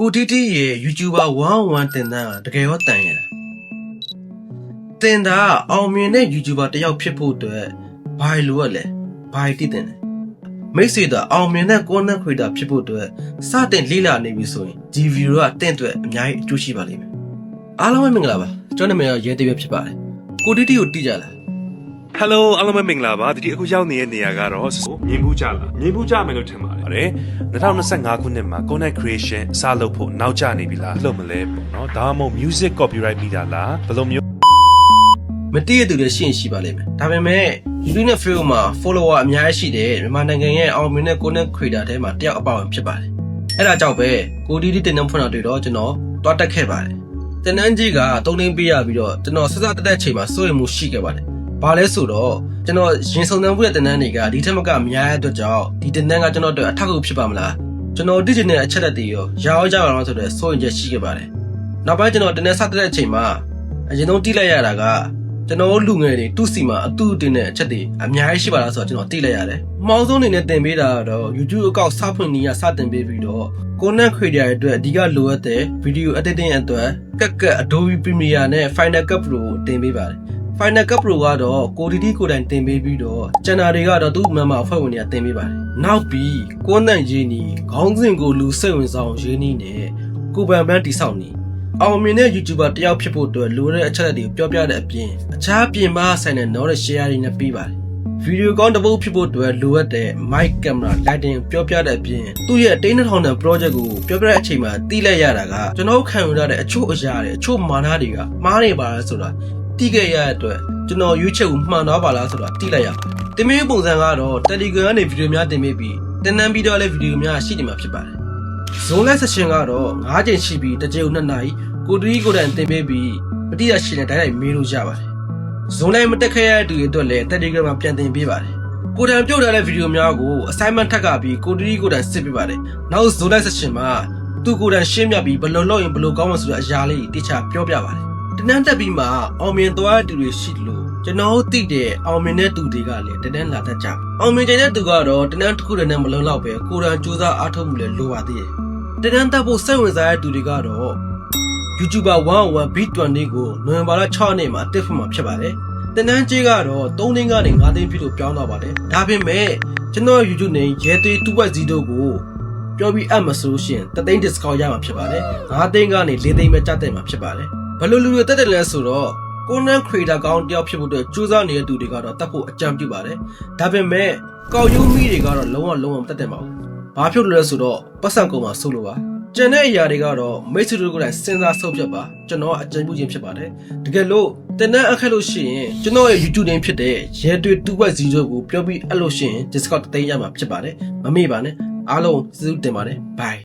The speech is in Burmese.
ကိုတီတီရဲ့ YouTuber 101တင်တန်းကတကယ်ရောတန်ရလားတင်တာကအောင်မြင်တဲ့ YouTuber တစ်ယောက်ဖြစ်ဖို့အတွက်ဘာလို့ရလဲဘာတည်တင်လဲမိတ်ဆွေတို့အောင်မြင်တဲ့ content creator ဖြစ်ဖို့အတွက်စတင်လေ့လာနေပြီဆိုရင်ဒီဗီဒီယိုကတင့်အတွက်အများကြီးအကျိုးရှိပါလိမ့်မယ်အားလုံးပဲမင်္ဂလာပါကျွန်တော်နာမည်ကရဲတရွက်ဖြစ်ပါတယ်ကိုတီတီကိုတိကြလား ဟယ်လိုအားလုံးပဲမင်္ဂလာပါဒီအခုရောက်နေတဲ့နေရာကတော့မြင်ဘူးကြလားမြင်ဘူးကြမယ်လို့ထင်ပါတယ်2025ခုနှစ်မှာ content creation အစလုပ်ဖို့နောက်ကျနေပြီလားလုပ်မလဲပေါ့နော်ဒါမှမဟုတ် music copyright မိတာလားဘယ်လိုမျိုးမတည့်ရသူတွေရှင်းရှိပါလိမ့်မယ်ဒါပေမဲ့ YouTube နဲ့ Facebook မှာ follower အများကြီးရှိတယ်မြန်မာနိုင်ငံရဲ့အောင်မြင်တဲ့ content creator ထဲမှာတယောက်အပါဝင်ဖြစ်ပါတယ်အဲ့ဒါကြောင့်ပဲကိုတီတီတင်နန်းဖွင့်တာတွေ့တော့ကျွန်တော်တွားတက်ခဲ့ပါတယ်တင်နန်းကြီးကတုံးသိမ်းပေးရပြီးတော့ကျွန်တော်ဆက်စတက်တဲ့ချိန်မှာစိုးရိမ်မှုရှိခဲ့ပါတယ် ဘာလဲဆိုတော့ကျွန်တော်ရင်စုံတန်းမှုတဲ့တင်နန်းတွေကဒီထက်မကများတဲ့အတွက်ကြောင့်ဒီတင်နန်းကကျွန်တော်တို့အထောက်အကူဖြစ်ပါမလားကျွန်တော်သိချင်တဲ့အချက်လက်တွေရောရအောင်ကြအောင်ဆိုတဲ့စိုးရိမ်ချက်ရှိခဲ့ပါတယ်နောက်ပိုင်းကျွန်တော်တင်နန်းဆက်တဲ့အချိန်မှာအရင်ဆုံးတိလိုက်ရတာကကျွန်တော်တို့လူငယ်တွေသူ့စီမှာအတူတင်တဲ့အချက်တွေအများကြီးရှိပါလားဆိုတော့ကျွန်တော်သိလိုက်ရတယ်။မောင်ဆုံးအနေနဲ့တင်ပေးတာကတော့ YouTube အကောင့်စဖွင့်နည်းကစတင်ပေးပြီးတော့ content creator တွေအတွက်အဓိကလိုအပ်တဲ့ video editing အတွက်ကက်ကက် Adobe Premiere နဲ့ Final Cut Pro ကိုတင်ပေးပါတယ်။ Final Cut Pro ကတော့ကိုဒီဒီကိုယ်တိုင်တင်ပေးပြီးတော့ channel တွေကတော့သူ့မှန်မှအဖွဲ့ဝင်တွေကတင်ပေးပါတယ်။နောက်ပြီး content ရေးနည်းခေါင်းစဉ်ကိုလူစိတ်ဝင်စားအောင်ရေးနည်းနဲ့ကိုယ်ပံပန်းတိဆောက်နည်းအောင်မြင်တဲ့ YouTuber တယောက်ဖြစ်ဖို့အတွက်လိုတဲ့အချက်အလက်တွေကိုပြောပြတဲ့အပြင်အခြားပြင်ပဆိုင်တဲ့ knowledge share တွေနဲ့ပြီးပါတယ်။ဗီဒီယိုကောင်းတစ်ပုဒ်ဖြစ်ဖို့အတွက်လိုအပ်တဲ့ mic camera lighting ပြောပြတဲ့အပြင်သူ့ရဲ့တိန်းနှထောင်တဲ့ project ကိုပြောပြတဲ့အချိန်မှာတီးလိုက်ရတာကကျွန်တော်ခံယူရတဲ့အချို့အရာတွေအချို့မာနတွေကမှားနေပါလားဆိုတာ တီးခဲ့ရတဲ့အတွက်ကျွန်တော်ရွေးချက်ကိုမှန်သွားပါလားဆိုတာတီးလိုက်ရပါတယ်။တင်မင်းပုံစံကတော့ Telegram ကနေဗီဒီယိုများတင်ပေးပြီးတင်နန်းပြီးတော့လည်းဗီဒီယိုများရှိနေမှာဖြစ်ပါတယ်။ဇုံလက်ဆက်ရှင်ကတော့9ချိန်ရှိပြီးတစ်ကြိမ်2နာရီကိုတူကြီးကိုတိုင်တင်ပေးပြီးပတိရရှင်နဲ့တိုင်းတိုင်းမေးလို့ရပါတယ်။ဇုံလိုက်မတက်ခဲ့ရတဲ့သူတွေအတွက်လည်း Telegram မှာပြန်တင်ပေးပါတယ်။ကိုတန်ပြုတ်ထားတဲ့ဗီဒီယိုများကို assignment ထပ်ကပြီးကိုတူကြီးကိုတိုင်စစ်ပေးပါတယ်။နောက်ဇုံလက်ဆက်ရှင်မှာသူကိုတိုင်ရှင်းပြပြီးဘယ်လိုလုပ်ရင်ဘယ်လိုကောင်းမလဲဆိုတဲ့အရာလေးတိကျပြောပြပါတယ်။တ နန်းတက်ပြီးမှအောင်မြင်သွားတဲ့သူတွေရှိတယ်လို့ကျွန်တော်တို့သိတဲ့အောင်မြင်တဲ့သူတွေကလည်းတနန်းလာတတ်ကြတယ်။အောင်မြင်တဲ့သူကတော့တနန်းတစ်ခုတည်းနဲ့မလုံလောက်ပဲကိုယ်တိုင်စူးစမ်းအားထုတ်မှုလည်းလိုပါသေးတယ်။တနန်းတက်ဖို့စိတ်ဝင်စားတဲ့သူတွေကတော့ YouTuber 101 B20 ကိုနိုဝင်ဘာလ6ရက်နေ့မှာတက်ဖွင့်မှာဖြစ်ပါတယ်။တနန်းကြီးကတော့3သိန်းကနေ5သိန်းဖြစ်လို့ပြောင်းသွားပါတယ်။ဒါပေမဲ့ကျွန်တော် YouTube နဲ့ရဲသေး2.0ကိုပြောပြီးအပ်မဆိုလို့ရှိရင်3သိန်း discount ရမှာဖြစ်ပါတယ်။5သိန်းကနေ4သိန်းပဲကျတဲ့မှာဖြစ်ပါတယ်။ ဘယ်လိုလူတွေတက်တယ်လဲဆိုတော့ content creator ကောင်းတယောက်ဖြစ်ဖို့အတွက်ကြိုးစားနေတဲ့သူတွေကတော့တက်ဖို့အကြံပြုပါတယ်။ဒါပေမဲ့ကောက်ယူမိတွေကတော့လုံးဝလုံးဝမတက်တယ်ပါဘူး။ဘာဖြစ်လို့လဲဆိုတော့ပတ်စံကုန်မှာစိုးလို့ပါကျန်တဲ့အရာတွေကတော့မိတ်ဆွေတို့ကိုယ်တိုင်စဉ်းစားဆုံးဖြတ်ပါကျွန်တော်ကအကြံပြုခြင်းဖြစ်ပါတယ်တကယ်လို့တင်တဲ့အခက်လို့ရှိရင်ကျွန်တော်ရဲ့ YouTube တင်ဖြစ်တဲ့ရဲတွေ2.0ကိုပြောပြီးအဲ့လို့ရှိရင် Discord တသိမ်းရမှာဖြစ်ပါတယ်မမေ့ပါနဲ့အားလုံးကျေးဇူးတင်ပါတယ် bye